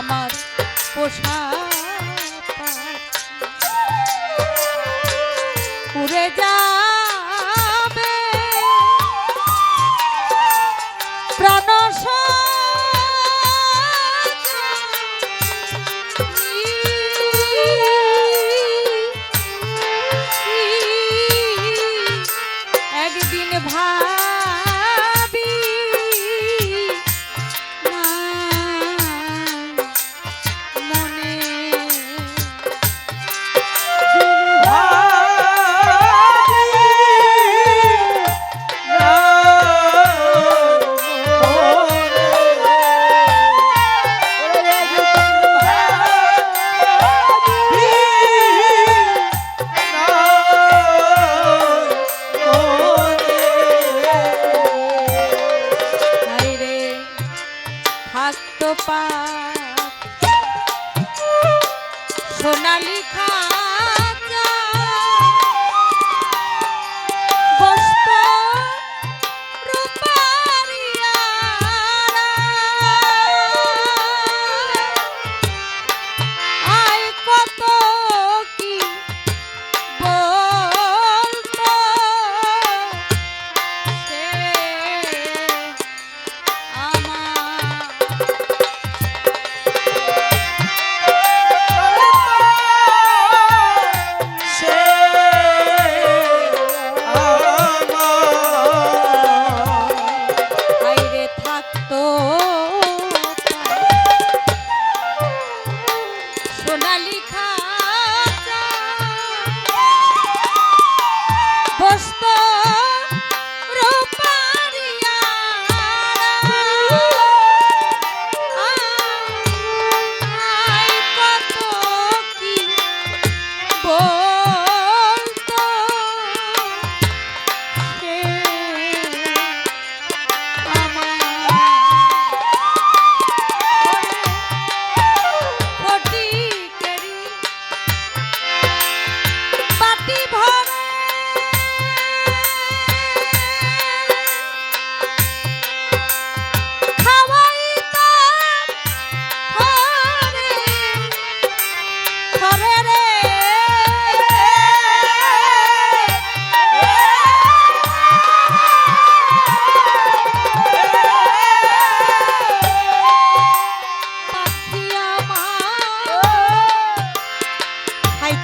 আমার পোষা পা সোনালি খাজা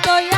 estoy. A...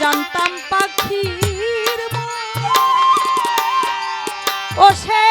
জানতাম পাখির ও সে